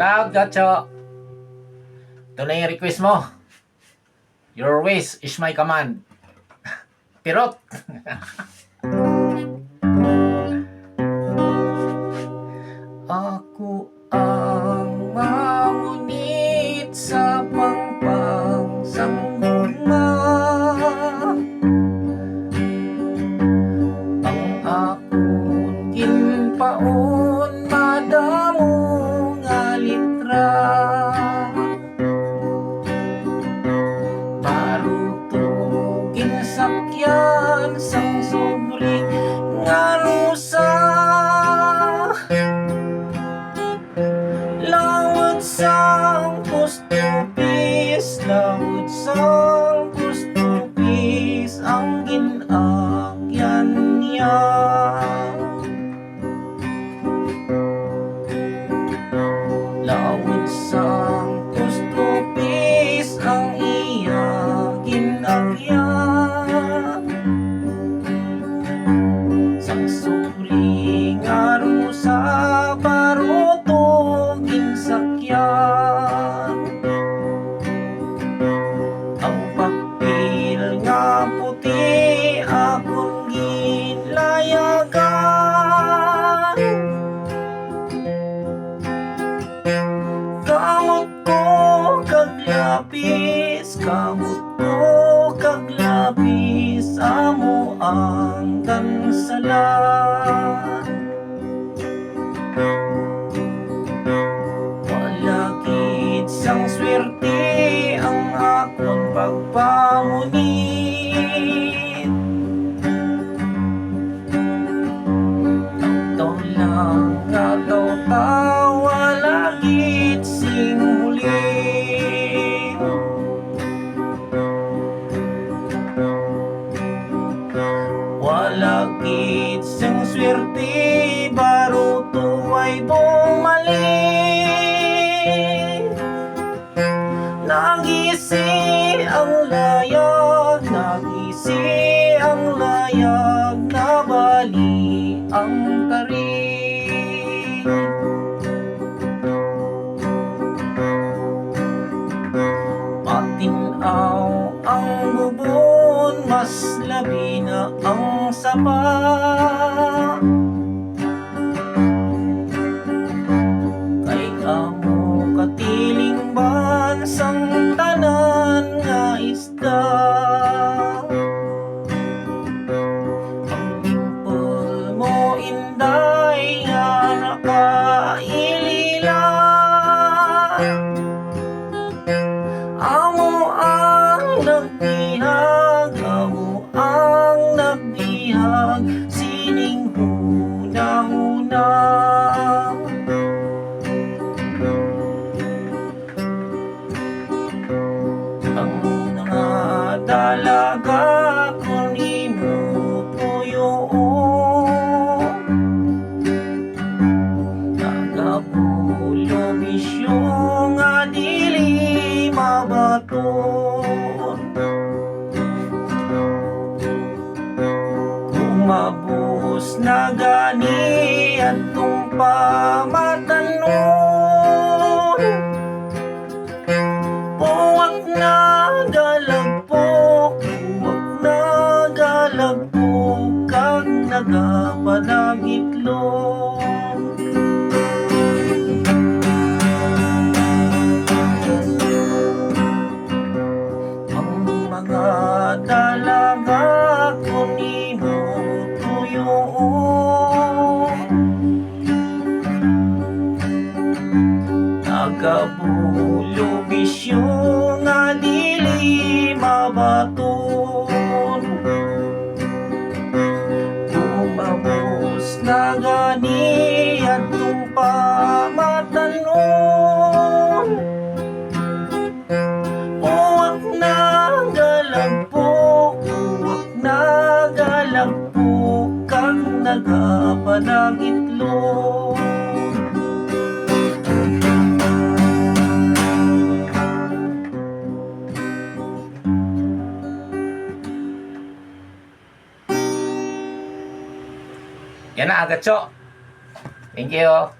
Get out, gacho! Ito na yung request mo. Your ways is my command. Pirot! Ako suri nga rusa Barutugin sakyan. Ang papel nga puti Akong ginlayagan. Kamot ko kag kansalan Walakit sang swerte Ang akong pagpamunit Walakit sing swerte Baruto ay bumalik. Nagisi ang layag Nagisi ang layag Nabali ang na ang sapa Kay kamo katiling bansang tanan nga isda atong pamatanon Puwag na galagpok, puwag na galagpok Kag nagapanangitlog. Ang mga dalaga Nagabulo bisyo nga Yan na, agatso. Thank you.